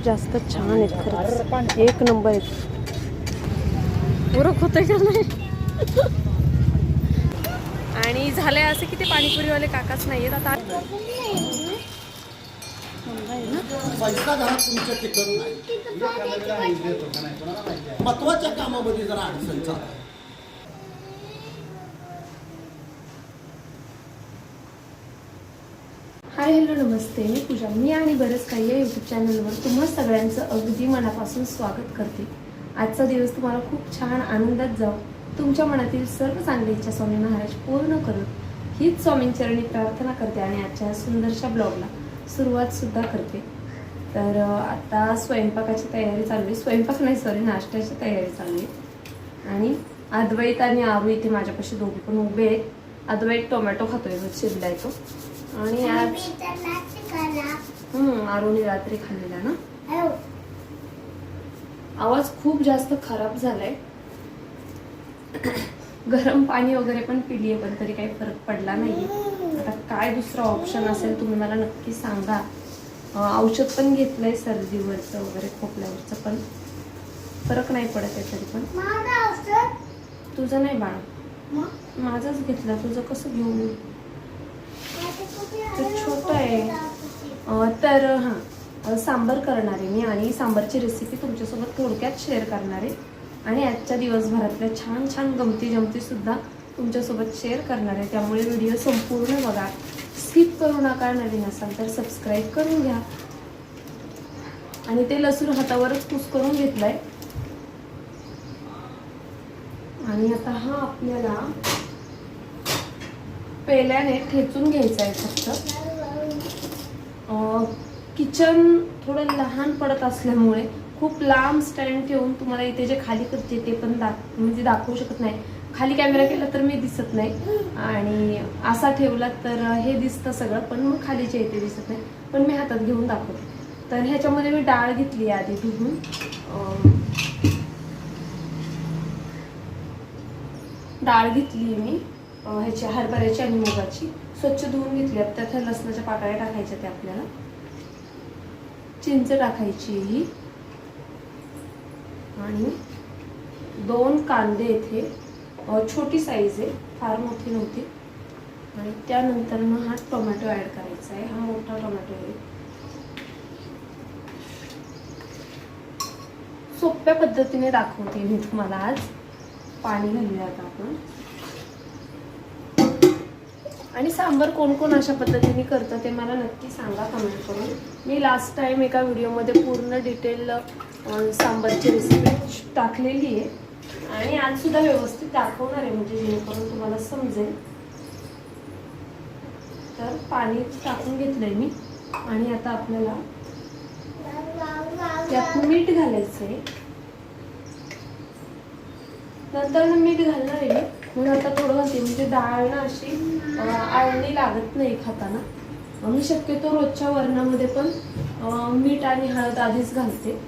खूप जास्त छान आहेत खरंच. एक नंबर आहेत. ओरख होतंय का नाही? आणि झालंय असं की ते पाणीपुरीवाले काकाच नाही. आहेत आता महत्त्वाच्या कामामध्ये जरा अडचण चालू हाय हॅलो नमस्ते. मी पूजा. मी आणि बरंच काही या यूट्यूब चॅनलवर तुम्हा सगळ्यांचं अगदी मनापासून स्वागत करते. आजचा दिवस तुम्हाला खूप छान आनंदात जाऊ तुमच्या मनातील सर्व चांगली इच्छा स्वामी महाराज पूर्ण करत हीच स्वामींचरणी प्रार्थना करते आणि आजच्या सुंदरशा ब्लॉगला सुरुवातसुद्धा करते. तर आता स्वयंपाकाची तयारी चालू आहे. स्वयंपाक नाही सॉरी नाश्त्याची तयारी चालू आहे. आणि अद्वैत आणि आरू इथे माझ्यापाशी दोघे पण उभे आहेत. अद्वैत टोमॅटो खातोय जो शिजलाय तो. आणि आज हम्म आरुने रात्री खाल्लेला ना? आवाज खूप जास्त खराब झालाय. गरम पाणी वगैरे पण पिलीये पण तरी काही फरक पडला नाही आता काय दुसरा ऑप्शन असेल तुम्ही मला नक्की सांगा. औषध पण घेतलंय सर्दीवरचं वगैरे खोकल्यावरचं पण. फरक नाही पडत आहे तरी पण. तुझं नाही बाळा. माझंच घेतलं तुझं कसं घेऊ मी? ते छोटं आहे. तर हां. सांबर करणार आहे मी आणि सांबरची रेसिपी तुमच्यासोबत थोडक्यात शेअर करणार आहे. आणि आजच्या दिवसभरातल्या छान छान गमती जमतीसुद्धा तुमच्यासोबत शेअर करणार आहे. त्यामुळे व्हिडिओ संपूर्ण बघा. स्किप करू नका नवीन असाल तर सबस्क्राईब करून घ्या. आणि ते लसूण हातावरच कुस करून घेतलंय. आणि आता हा आपल्याला पेल्याने ठेचून घ्यायचा आहे फक्त. किचन थोडं लहान पडत असल्यामुळे खूप लांब स्टँड ठेवून तुम्हाला इथे जे खाली करते ते पण दाख म्हणजे दाखवू शकत नाही. खाली कॅमेरा केला तर मी दिसत नाही. आणि असा ठेवला तर हे दिसतं सगळं पण मग खालीचे इथे दिसत नाही. पण मी हातात घेऊन दाखवते. तर ह्याच्यामध्ये मी डाळ घेतली आहे आधी धुवून. डाळ घेतली मी. ह्याची हरभऱ्याची आणि मुगाची. स्वच्छ धुवून घेतली त्यात ह्या लसणाच्या पाकळ्या टाकायच्या त्या आपल्याला. चिंच टाकायची ही. आणि दोन कांदे इथे. छोटी साईज आहे फार मोठी नव्हती. आणि त्यानंतर मग हा टोमॅटो ॲड करायचा आहे. हा मोठा टोमॅटो आहे. सोप्या पद्धतीने दाखवते मी तुम्हाला आज. पाणी घालूया आता आपण. आणि सांबर कोण कोण अशा पद्धतीने करतं ते मला नक्की सांगा कमेंट करून. मी लास्ट टाइम एका व्हिडिओमध्ये पूर्ण डिटेल सांबरची रेसिपी टाकलेली आहे. आणि आज सुद्धा व्यवस्थित दाखवणार आहे म्हणजे जेणेकरून तुम्हाला समजेल. तर पाणी टाकून घेतलंय मी. आणि आता आपल्याला त्यात मीठ घालायचं आहे नंतर मीठ घालणार आहे. मी म्हणून आता थोडं घालते म्हणजे डाळ ना अशी आळणी लागत नाही खाताना. मी शक्यतो रोजच्या वरणामध्ये पण मीठ आणि हळद आधीच घालते.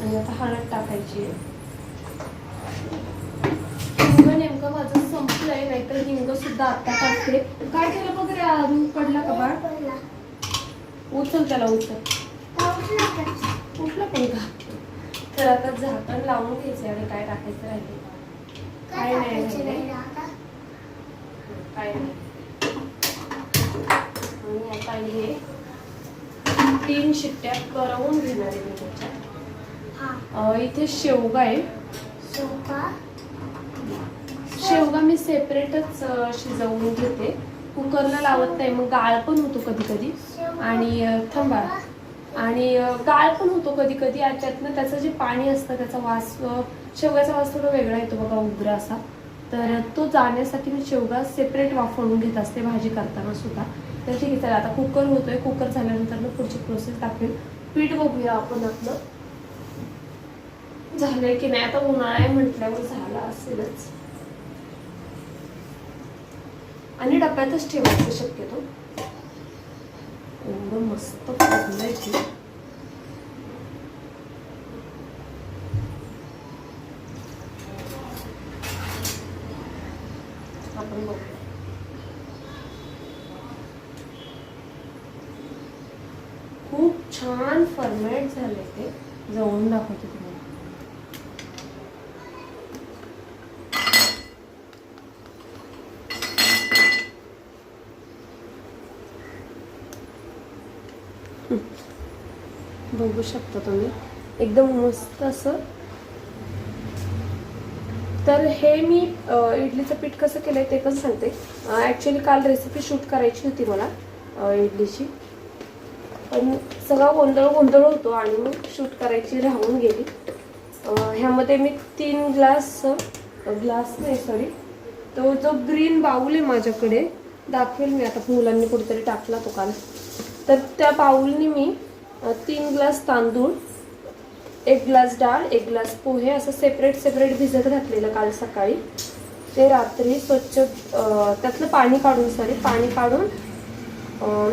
आणि आता हळद टाकायची आहे. हिंग नेमकं माझं संपलंय नाहीतर हिंग सुद्धा आता टाकते. काय केलं बघ रे अजून पडला का बाळ? उचल त्याला उचल. उठला पण का तर आता झाकण लावून घ्यायचं आणि काय टाकायचं राहिले काय नाही. काय नाही. आणि आता हे तीन शिट्ट्या करवून घेणार आहे मी त्याच्यात. अं, इथे शेवगा आहे. शेवगा? मी सेपरेटच शिजवून घेते. कुकरला लावत नाही मग गाळ पण होतो कधी कधी. आणि थांबा. आणि गाळ पण होतो कधी कधी आणि त्यातनं त्याचं जे पाणी असतं त्याचा वास शेवग्याचा वास थोडा वेगळा येतो बघा उग्र असा. तर तो जाण्यासाठी मी शेवगा सेपरेट वाफवून घेत असते भाजी करताना सुद्धा. तर ठीक आहे चला आता कुकर होतोय. कुकर झाल्यानंतर मग पुढची प्रोसेस टाकेल. पीठ बघूया आपण आपलं. झालंय की नाही? आता उन्हाळा आहे म्हटल्यावर झाला असेलच. आणि डब्यातच ठेवायचं शक्यतो. एवढं मस्त फुललंय की आपण बघूया खूप छान फर्मेट झाले ते. जवळून दाखवते तुम्हाला. बघू शकता तुम्ही. एकदम मस्त असं. तर हे मी इडलीचं पीठ कसं केलंय ते पण सांगते. ॲक्च्युली काल रेसिपी शूट करायची होती मला इडलीची. पण सगळा गोंधळ गोंधळ होतो आणि मग शूट करायची राहून गेली. ह्यामध्ये मी तीन ग्लास ग्लास नाही सॉरी तो जो ग्रीन बाऊल आहे माझ्याकडे दाखवेल मी आता मुलांनी कुठेतरी टाकला तो काल. तर त्या बाऊलनी मी तीन ग्लास तांदूळ एक ग्लास डाळ एक ग्लास पोहे असं सेपरेट सेपरेट भिजत घातलेलं काल सकाळी. ते रात्री स्वच्छ त्यातलं पाणी काढून सॉरी पाणी काढून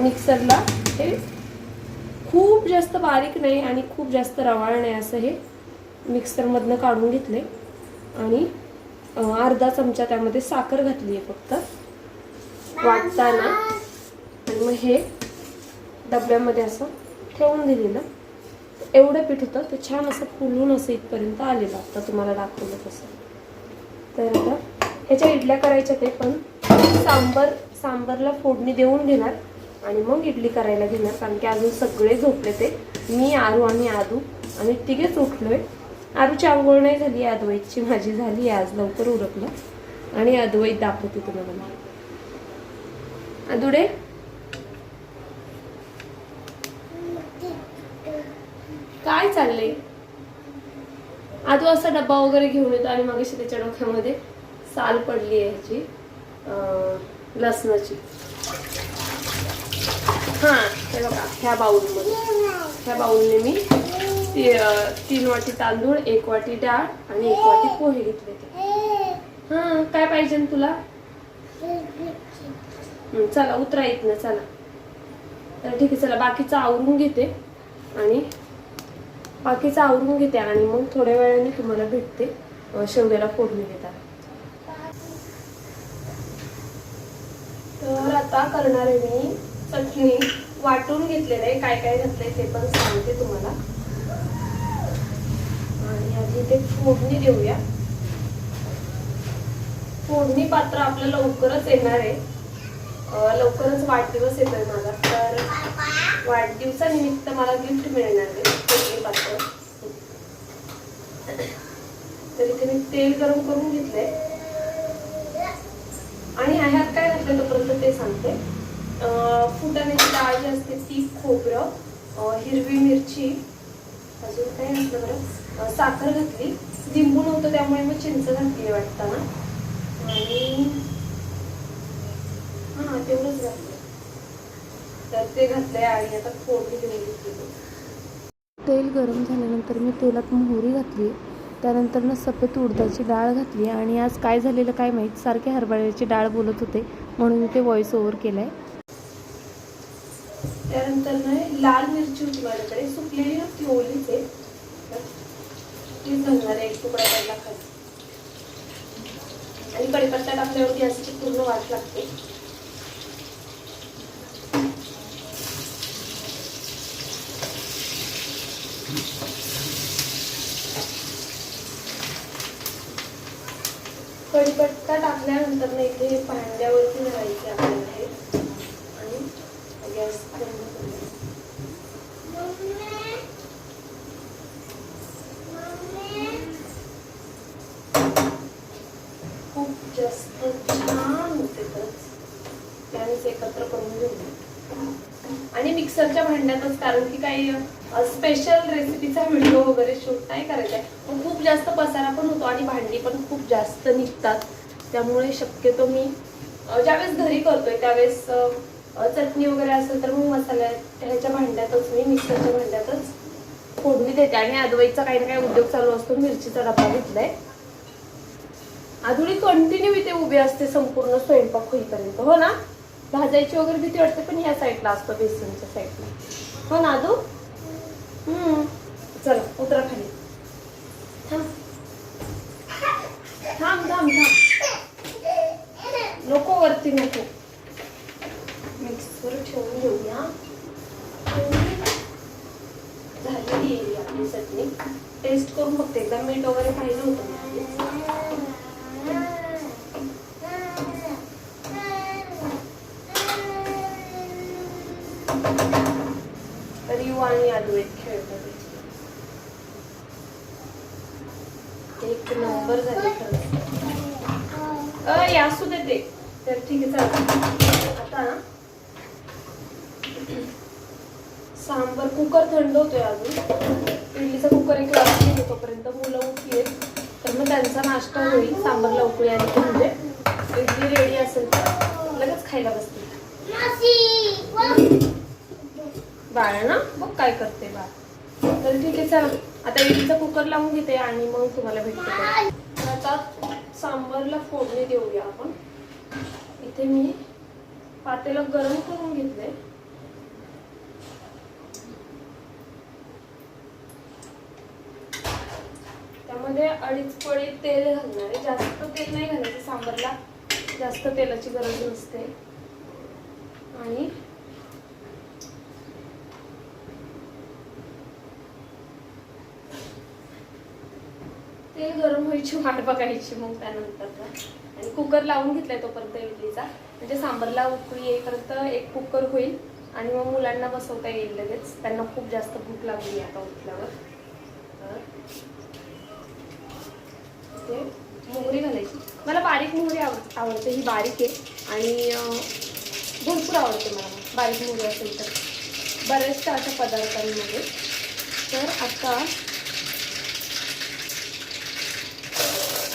मिक्सरला हे खूप जास्त बारीक नाही आणि खूप जास्त रवाळ नाही असं हे मिक्सरमधनं काढून घेतले आणि अर्धा चमचा त्यामध्ये साखर घातली आहे फक्त. वाटताना. आणि मग हे डब्यामध्ये असं ठेवून दिलेलं. एवढं पीठ होतं ते छान असं फुलून असं इथपर्यंत आलेलं. आता तुम्हाला दाखवलं तसं. तर आता ह्याच्या इडल्या करायच्या ते पण सांबर सांबरला फोडणी देऊन घेणार. आणि मग इडली करायला घेणार कारण की अजून सगळे झोपले ते. मी आरू आणि आदू. आम्ही तिघेच उठलोय. आरूची आंघोळ नाही झाली अद्वैतची माझी झाली आज लवकर उरकलं. आणि अद्वैत दाखवते तुम्हाला. अदुडे? काय चाललंय? आदू असा डब्बा वगैरे घेऊन येतो आणि मग त्याच्या डोक्यामध्ये साल पडली आहे ह्याची लसणाची. हा हे बघा ह्या बाउलमध्ये. ह्या बाउलने मी ती, तीन वाटी तांदूळ एक वाटी डाळ आणि एक वाटी पोहे घेतले ते हा काय पाहिजे तुला? चला उतरा येत ना चला. तर ठीक आहे चला बाकीचं आवरून घेते आणि बाकीचं आवरून घेते आणि मग थोड्या वेळाने तुम्हाला भेटते अं, शेवग्याला फोडणी देतात तर आता करणार आहे मी चटणी वाटून घेतलेलं आहे. काय काय घातलंय ते पण सांगते तुम्हाला. आणि आधी ते फोडणी देऊया. फोडणी पात्र आपलं लवकरच येणार आहे. लवकरच वाढदिवस येतोय माझा तर वाढदिवसानिमित्त मला गिफ्ट मिळणार आहे फोडणी पात्र. तर इथे मी तेल गरम करून घेतलंय. आणि ह्यात काय घातलं तोपर्यंत ते सांगते. फुटाण्याची डाळ जी असते ती खोबरं हिरवी मिरची अजून काय घातलं बरं? साखर घातली. लिंबू नव्हतं त्यामुळे मग चिंच घातली वाटताना. आणि हां तेवढंच घातलं तर ते घातलंय आणि आता फोडणी देऊन घेतली तेल गरम झाल्यानंतर मी तेलात मोहरी घातली. त्यानंतर ना सफेद उडदाची डाळ घातली. आणि आज काय झालेलं काय माहीत? सारखे हरभऱ्याची डाळ बोलत होते. म्हणून मी ते व्हॉइस ओव्हर आहे त्यानंतर लाल मिरची होती माझ्याकडे सुकलेली नव्हती ओलीच आहे. ती घालणार आहे एक तुकडा पडला खाली आणि कडीपत्ता टाकल्यावर गॅसची पूर्ण वाट लागते. कडीपत्ता टाकल्यानंतर ना इथे भांड्यावरती घालायचे आपल्याला. गॅस बंद करूया. खूप जास्त छान होते त्यानेच एकत्र करून घेऊ आणि मिक्सरच्या भांड्यातच कारण की काही स्पेशल रेसिपीचा व्हिडिओ वगैरे शूट नाही करायचा. आहे मग खूप जास्त पसारा पण होतो आणि भांडी पण खूप जास्त निघतात. त्यामुळे शक्यतो मी ज्यावेळेस घरी करतोय त्यावेळेस चटणी वगैरे असेल तर मग मसाला ह्याच्या भांड्यातच मी मिक्सरच्या भांड्यातच फोडणी देते. आणि अदवाईचा काही ना काही उद्योग चालू असतो. मिरचीचा डबा घेतलाय. अधुरी कंटिन्यू इथे उभी असते संपूर्ण स्वयंपाक होईपर्यंत. हो ना? भाजायची वगैरे भीती वाटते पण ह्या साईडला असतो बेसनच्या साईडला. हो ना अदू? हम्म. चला उतरा खाली. थांब. थांब थांब थांब. नको वरती नको. ठेवून घेऊया. आपली चटणी. टेस्ट करून बघते. एकदा मीठ वगैरे पाहिलं होतं. तर यू आणि आलू एक खेळतात एक नंबर झाले असू दे ते. तर ठीक आहे चालेल आता ना सांबर कुकर थंड होतोय अजून. इडलीचा कुकर एक वाजता येतो तोपर्यंत मुलं उठली तर मग त्यांचा नाश्ता होईल सांबरला उकळी आली की म्हणजे इडली रेडी असेल तर लगेच खायला बसतील. बाळ ना मग काय करते बाळ. तर ठीक आहे चला. आता इडलीचा कुकर लावून घेते आणि मग तुम्हाला भेटते. आता सांबरला फोडणी देऊया आपण. इथे मी पातेलं गरम करून घेतले त्यामध्ये अडीच पळी तेल घालणार आहे जास्त तेल नाही घालायचं सांबरला जास्त तेलाची गरज नसते. आणि तेल गरम व्हायची वाट बघायची मग त्यानंतर आणि कुकर लावून घेतलाय तोपर्यंत इडलीचा. म्हणजे सांबरला उकळी येईपर्यंत एक कुकर होईल आणि मग मुलांना बसवता येईल लगेच. त्यांना खूप जास्त भूक लागली आता उठल्यावर. तर असते. मोहरी घालायची. मला बारीक मोहरी आव आवडते. ही बारीक आहे. आणि भरपूर आवडते मला. बारीक मोहरी असेल तर. बऱ्याचशा अशा पदार्थांमध्ये. तर आता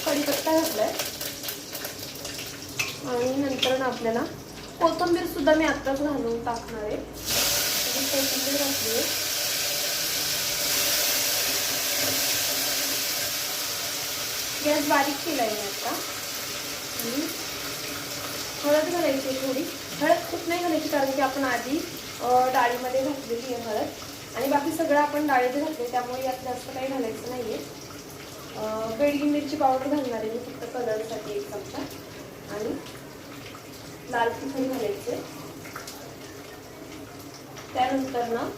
कढीपत्ता आहे आणि नंतर ना आपल्याला कोथंबीरसुद्धा मी आत्ताच घालून टाकणार आहे. कोथंबीर कोथिंबीर घातली आहे. गॅस बारीक केला आहे मी आता. आणि हळद घालायची आहे थोडी. हळद खूप नाही घालायची कारण की आपण आधी डाळीमध्ये घातलेली आहे हळद. आणि बाकी सगळं आपण डाळीत घातले त्यामुळे यात जास्त काही घालायचं नाही आहे बेडगी मिरची पावडर घालणार आहे मी फक्त कलरसाठी एक चमचा. आणि लाल तिखट घालायचे त्यानंतर ना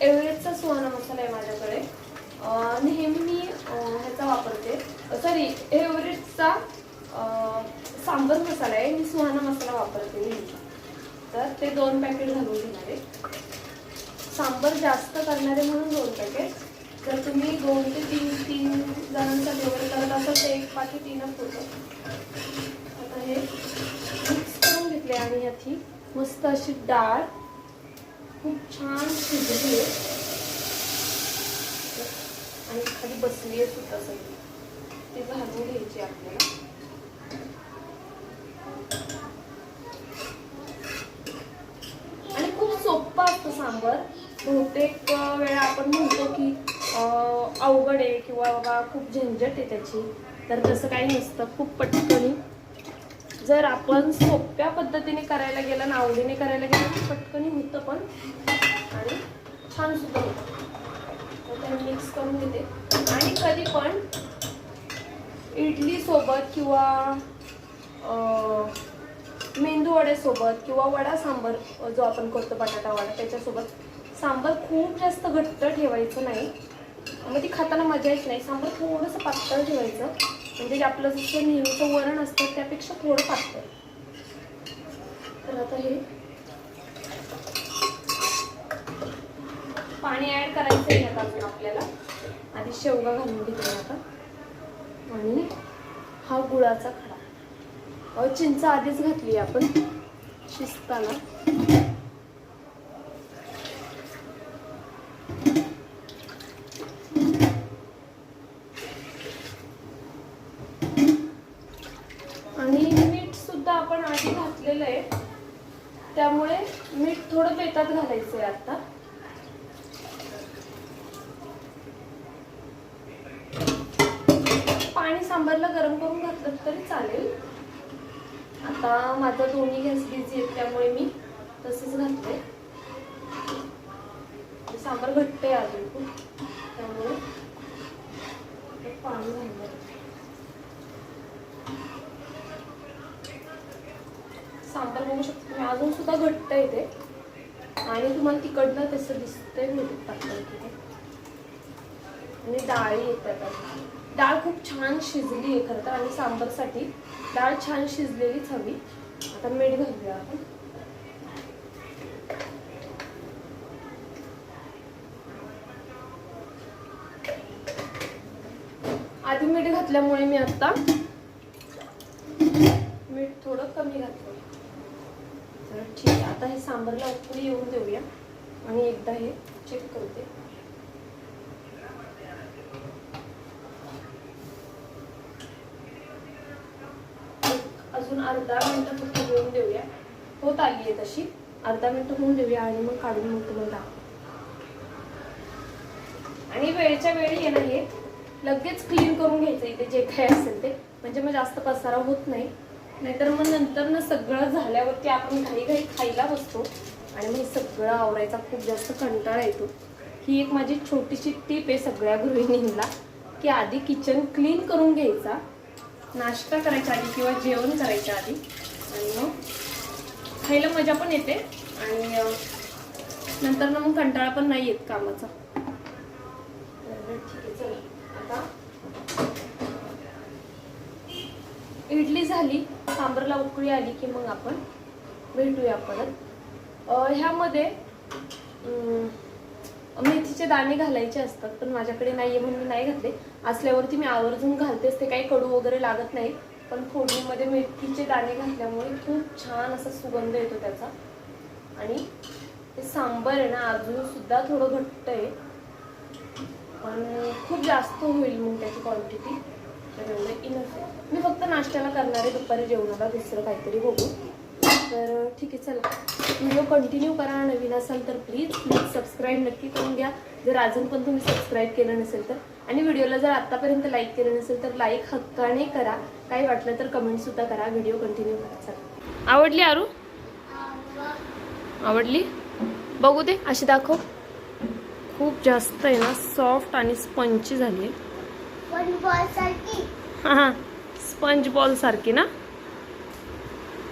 एव्हरेजचा सुहाना मसाला आहे माझ्याकडे. नेहमी मी ह्याचा वापरते. सॉरी एव्हरेजचा सांबर मसाला आहे. मी सुहाना मसाला वापरते नेहमी तर ते दोन पॅकेट घालून घेणार आहे. सांबर जास्त करणारे म्हणून दोन पॅकेट जर तुम्ही दोन ते तीन तीन जणांचा जेवण करत असाल तर एक पाठी तीनच होतं. आता हे मिक्स करून घेतले आणि याची. मस्त अशी डाळ. खूप छान शिजली आहे. आणि खाली बसली आहे सुद्धा सगळी. ती भाजून घ्यायची आपल्याला. आणि खूप सोप्पा असतं सांबर बहुतेक वेळा आपण म्हणतो की अवघड आहे किंवा बाबा खूप झंझट आहे त्याची. तर तसं काही नसतं खूप पटकनी. जर आपण सोप्या पद्धतीने करायला गेलं ना आवडीने करायला गेलं तर पटकनी होतं पण. आणि छान सुद्धा होतं. तर मिक्स करून घेते आणि कधी पण इडली सोबत किंवा मेंदू वड्यासोबत किंवा वडा सांबर जो आपण करतो बटाटा वडा त्याच्यासोबत सांबर खूप जास्त घट्ट ठेवायचं नाही. मग ती खाताना मजा येत नाही. सांबर थोडंसं पातळ ठेवायचं. म्हणजे जे आपलं जसं नेहमीचं वरण असतं त्यापेक्षा थोडं पातळ. तर आता हे पाणी ॲड करायचं आहे आता आपल्याला. आधी शेवगा घालून घेतला आता. आणि हा गुळाचा खडा. चिंच आधीच घातली आपण. शिजताना. आणि मीठ सुद्धा आपण आधी घातलेलं आहे. त्यामुळे मीठ थोडं बेतात घालायचं आहे आता पाणी सांबारला गरम करून घातलं तरी चालेल. आता माझा दोन्ही गॅस बिझी आहेत त्यामुळे मी तसंच घातले सांबार घट्ट आहे अजून खूप त्यामुळे पाणी घालणार सांबार बघू शकतो अजून सुद्धा घट्ट आहे ते. आणि तुम्हाला तिकडनं तसं दिसतंय बहुतेक पातळ तिथे आणि डाळी येतात डाळ खूप छान शिजली आहे खरं तर आणि सांबरसाठी डाळ छान शिजलेलीच हवी. आता मीठ घालूया आपण. आधी मीठ घातल्यामुळे मी आता मीठ थोडं कमी घातलं तर ठीक आहे आता हे सांबरला उकळी येऊन देऊया. आणि एकदा हे चेक करते एक अजून अर्धा मिनटं फक्त घेऊन देऊया. होत आली आहे तशी. अर्धा मिनटं होऊन देऊया आणि मग काढून मग तुम्हाला आणि वेळच्या वेळी येणं हे लगेच क्लीन करून घ्यायचं इथे जे काही असेल ते. म्हणजे मग जास्त पसारा होत नाही. नाहीतर मग नंतर ना सगळं झाल्यावरती आपण घाई घाई खायला बसतो. आणि मग सगळं आवरायचा खूप जास्त कंटाळा येतो. ही एक माझी छोटीशी टीप आहे सगळ्या गृहिणींना की आधी किचन क्लीन करून घ्यायचा. नाश्ता करायच्या आधी किंवा जेवण करायच्या आधी. आणि मग खायला मजा पण येते. आणि नंतर ना मग कंटाळा पण नाही येत कामाचा. ठीक आहे आता इडली झाली सांबरला उकळी आली की मग आपण भेटूया परत. ह्यामध्ये मेथीचे दाणे घालायचे असतात पण माझ्याकडे नाही आहे म्हणून मी नाही घातले. असल्यावरती मी आवर्जून घालतेच ते काही कडू वगैरे लागत नाही. पण फोडणीमध्ये मेथीचे दाणे घातल्यामुळे खूप छान असा सुगंध येतो त्याचा. आणि ते सांबर आहे ना अजूनसुद्धा थोडं घट्ट आहे. पण खूप जास्त होईल मग त्याची क्वांटिटी तर एवढं इनफ मी फक्त नाश्त्याला करणार आहे दुपारी जेवणाला दुसरं काहीतरी बघू. तर ठीक आहे चला. व्हिडिओ कंटिन्यू करा नवीन असाल तर प्लीज प्लीज सबस्क्राईब नक्की करून घ्या. जर अजून पण तुम्ही सबस्क्राईब केलं नसेल तर. आणि व्हिडिओला जर आतापर्यंत लाईक केलं नसेल तर लाईक हक्काने करा. काही वाटलं तर कमेंट सुद्धा करा. व्हिडिओ कंटिन्यू करा. चला. आवडली आरू? आवडली? बघू दे. अशी दाखव. खूप जास्त आहे ना सॉफ्ट आणि स्पंची झाली आहे. पण बॉल सारखी. हा हा. स्पंज बॉल सारखी ना?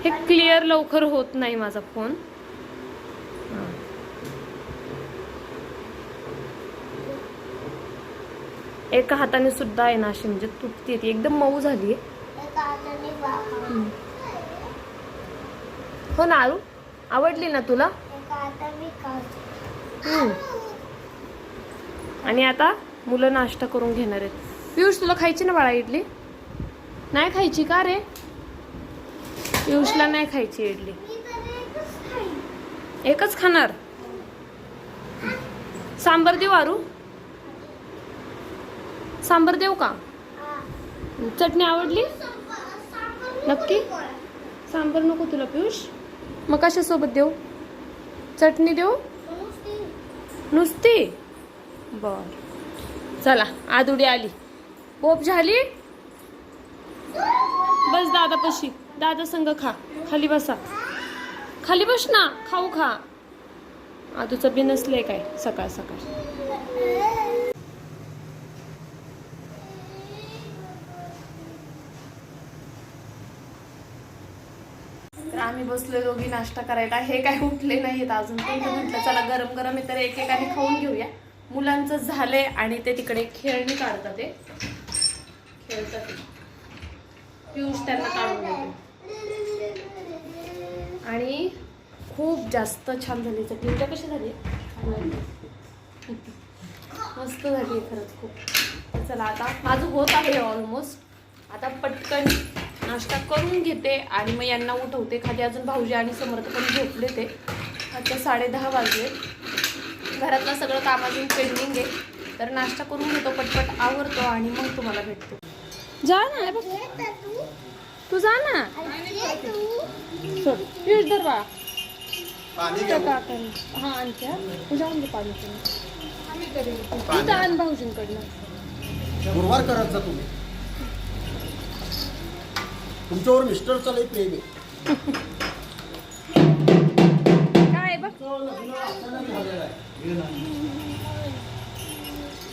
हे क्लिअर लवकर होत नाही माझा फोन. एका हाताने सुद्धा आहे ना अशी म्हणजे तुटती ती. एकदम मऊ झाली हो ना आरू? आवडली ना तुला. आणि आता मुलं नाश्ता करून घेणार आहेत. पियुष तुला खायची ना बाळा इडली? नाही खायची का रे? पियुषला नाही खायची इडली. एकच खाणार? सांबर देऊ आरू? सांबर देऊ का? चटणी आवडली? नक्की? सांबर नको तुला पियुष. मग कशासोबत देऊ? चटणी देऊ? नुसती. नुसती बर. चला आदुडी आली. पोप झाली? बस दादा पशी दादा संग खा. खाली बसा. खाली बस ना. खाऊ खा. आदूचं बी नसलंय काय? सकाळ सकाळ. तर आम्ही बसलो दोघी नाश्ता करायला. हे काय उठले नाहीत अजून. पण म्हटलं चला गरम गरम आहे तर एकेकाने खाऊन घेऊया. मुलांचं झालंय आणि ते तिकडे खेळणी काढतात ते. खेळतात ते. पियुष त्यांना काढून घेतो आणि खूप जास्त छान झाली चटणी. उद्या कशी झाली? मस्त झाली खरंच खूप. तर चला आता माझं होत आहे ऑलमोस्ट आता पटकन नाश्ता करून घेते आणि मग यांना उठवते. खाली अजून भाऊजी आणि समर्थ पण झोपले ते. आता साडेदहा वाजले. घरातलं सगळं काम अजून पेंडिंग आहे. तर नाश्ता करून घेतो पटपट आवरतो आणि मग तुम्हाला भेटतो. जा ना तू जा ना. सोड धर बाळा पाणी त्या घ्या काकांनी हा आणत्या तू जाऊन दे पाणी पिऊन. तू तर आण भाऊजींकडनं. गुरुवार करत जा तुम्ही. तुमच्यावर मिस्टरचं लई प्रेम आहे. काय आहे. बघ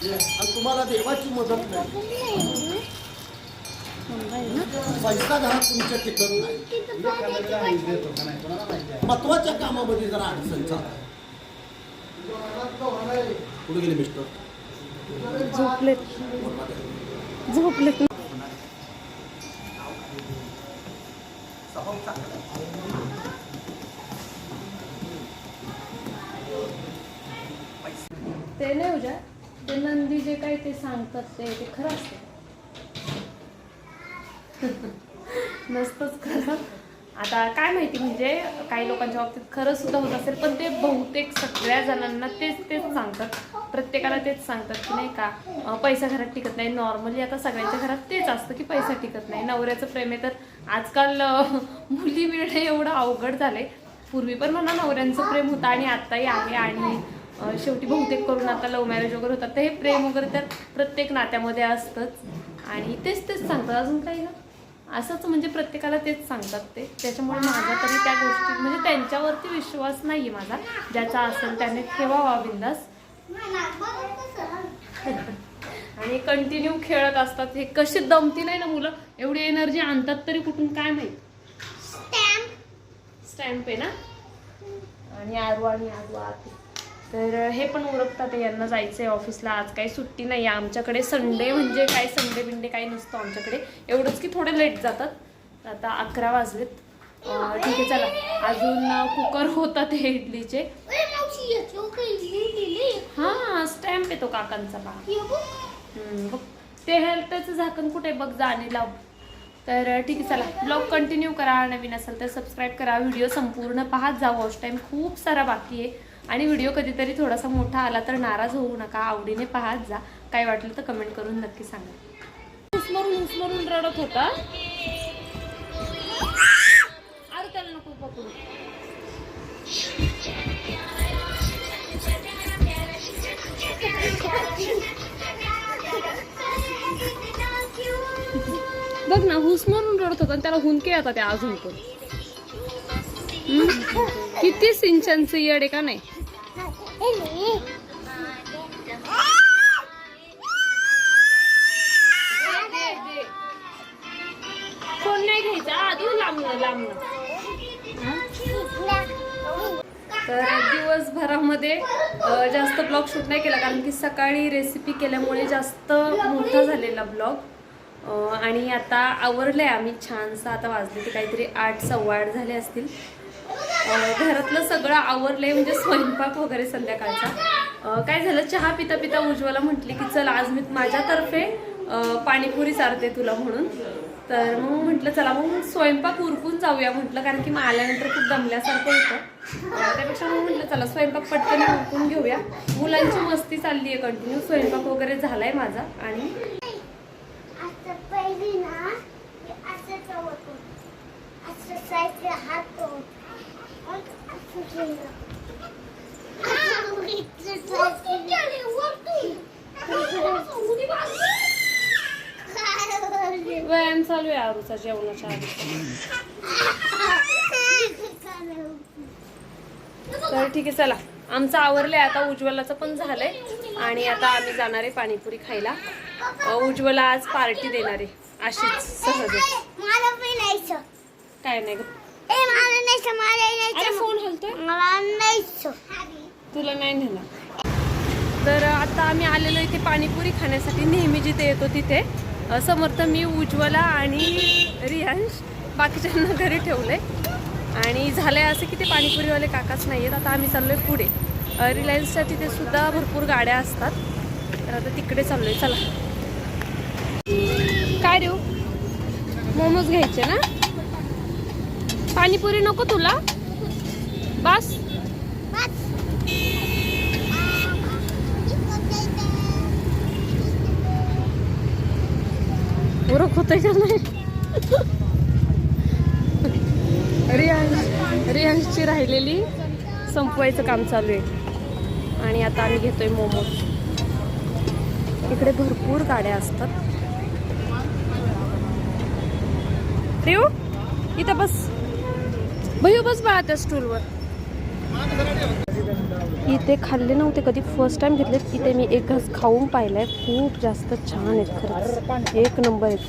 आणि तुम्हाला देवाची मदत नाही. पैसा घरात तुमच्या टिकत नाही. महत्त्वाच्या कामामध्ये जरा अडचण चालू. कुठे गेले मिस्टर? झोपलेत. झोपलेत ते नाही उजा ते नंदी जे काही ते सांगतात ते ते खरं असते. नसतंच खरं. आता काय माहिती म्हणजे काही लोकांच्या बाबतीत खरं सुद्धा होत असेल पण ते बहुतेक सगळ्या जणांना तेच तेच सांगतात. प्रत्येकाला तेच सांगतात की नाही का पैसा घरात टिकत नाही. नॉर्मली आता सगळ्यांच्या घरात तेच असतं की पैसा टिकत नाही. नवऱ्याचं प्रेम आहे तर आजकाल मुली मिळणे एवढं अवघड झालं आहे पूर्वी पण म्हणा नवऱ्यांचं प्रेम होतं आणि आत्ताही आहे आणि शेवटी बहुतेक करून आता लव्ह मॅरेज वगैरे होतात. तर हे प्रेम वगैरे तर प्रत्येक नात्यामध्ये असतंच. आणि तेच तेच सांगतात. अजून काही ना? असंच म्हणजे प्रत्येकाला तेच सांगतात ते. त्याच्यामुळे माझा तरी त्या गोष्टी म्हणजे त्यांच्यावरती विश्वास नाही माझा. ज्याचा असेल त्याने ठेवावा बिंदास. आणि कंटिन्यू खेळत असतात. हे कशी दमती नाही ना मुलं? एवढी एनर्जी आणतात तरी कुठून काय माहीत? स्टॅम्प आहे ना? आणि आरू आणि आरू आत. तर हे पण ओळखतात यांना जायचं आहे ऑफिसला. आज काही सुट्टी नाही आहे. आमच्याकडे संडे म्हणजे काय संडे बिंडे काही नसतं आमच्याकडे. एवढंच की थोडे लेट जातात. आता अकरा वाजलेत. ठीक आहे चला. अजून कुकर होतात हे इडलीचे. हा स्टॅम्प येतो काकांचा बघ. ते हेल्थचं झाकण कुठे बघ जा आणि लाव. तर ठीक आहे चला. ब्लॉग कंटिन्यू करा. नवीन असेल तर सबस्क्राईब करा. व्हिडिओ संपूर्ण पाहत जा. वॉच टाईम खूप सारा बाकी आहे. आणि व्हिडिओ कधीतरी थोडासा मोठा आला तर नाराज होऊ नका आवडीने पाहत जा. काय वाटलं तर कमेंट करून नक्की सांगा. उस्मरून उस्मरून रडत होता. अरे त्याला नको पकडू. बघ ना हुसमरून रडत होता आणि त्याला हुंके येतात त्या अजून पण. किती सिंचनचं येड आहे का नाही? फोन नाही घ्यायचा आधू लांबणं लांबणं तर दिवसभरामध्ये जास्त ब्लॉग शूट नाही केला कारण की सकाळी रेसिपी केल्यामुळे जास्त मोठा झालेला ब्लॉग. आणि आता आवरलं आहे आम्ही. छानसं आता वाजले ते काहीतरी आठ सव्वा आठ झाले असतील. घरातलं सगळं आवरलंय म्हणजे स्वयंपाक वगैरे संध्याकाळचा. काय झालं चहा पिता पिता उज्ज्वला म्हटली की चल आज मी माझ्यातर्फे पाणीपुरी चारते तुला म्हणून. तर मग म्हटलं चला मग स्वयंपाक उरकून जाऊया म्हटलं कारण की मग आल्यानंतर खूप दमल्यासारखं होतं. त्यापेक्षा मग म्हटलं चला स्वयंपाक पटकन उरकून घेऊया. मुलांची मस्ती चालली आहे कंटिन्यू स्वयंपाक वगैरे झाला आहे माझा आणि असं पहिली ना की असं चवटून असं साईडला हात करून मग असं केलं. असं इथलं साईडला. व्यायाम आरूचा जेवणाच्या आधी तर ठीक आहे चला. आमचं आवरलंय आता उज्ज्वलाचं पण झालंय. आणि आता आम्ही जाणार आहे पाणीपुरी खायला. उज्ज्वला आज पार्टी देणार आहे अशीच न्यायचं. काय नाही फोन हलतोय? तुला नाही नेला तर आता आम्ही आलेलो इथे पाणीपुरी खाण्यासाठी. नेहमी जिथे येतो तिथे. समर्थ मी उज्ज्वला आणि रियांश बाकीच्यांना घरी ठेवलंय. आणि झालंय असं की ते पाणीपुरीवाले काकाच नाही आहेत आता आम्ही चाललोय पुढे. रिलायन्सच्या तिथे सुद्धा भरपूर गाड्या असतात. तर आता तिकडे चाललोय. चला. काय देऊ? मोमोज घ्यायचे ना? पाणीपुरी नको तुला? बस. होतंय का नाही? रियांश रियांशची राहिलेली संपवायचं काम चालू आहे. आणि आता आम्ही घेतोय मोमो. इकडे भरपूर गाड्या असतात. देऊ इथं बस. भैया बस बाळा त्या स्टूलवर इथे खाल्ले नव्हते कधी फर्स्ट टाइम घेतले इथे मी एक घास खाऊन पाहिलाय. खूप जास्त छान आहेत खरंच. एक नंबर आहेत.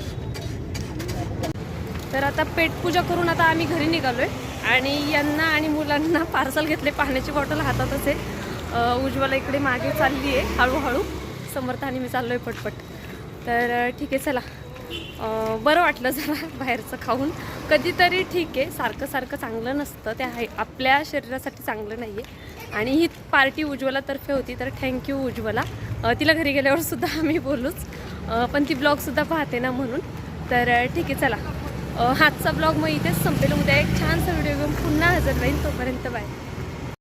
तर आता पेटपूजा करून आता आम्ही घरी निघालोय. आणि यांना आणि मुलांना पार्सल घेतले पाण्याची बॉटल हातातच आहे उज्ज्वला इकडे मागे चालली आहे हळूहळू. समर्थ आणि मी चाललो आहे पटपट. तर ठीक आहे चला. बरं वाटलं जरा बाहेरचं खाऊन. कधीतरी ठीक आहे सारखं सारखं चांगलं नसतं ते आहे आपल्या शरीरासाठी चांगलं नाही आहे आणि ही पार्टी उज्ज्वलातर्फे होती तर थँक्यू उज्ज्वला. तिला घरी गेल्यावर सुद्धा आम्ही बोलूच. पण ती ब्लॉगसुद्धा पाहते ना म्हणून. तर ठीक आहे चला. हातचा आजचा ब्लॉग मग इथेच संपेल. उद्या एक छानसा व्हिडिओ घेऊन पुन्हा हजर राहील तोपर्यंत बाय.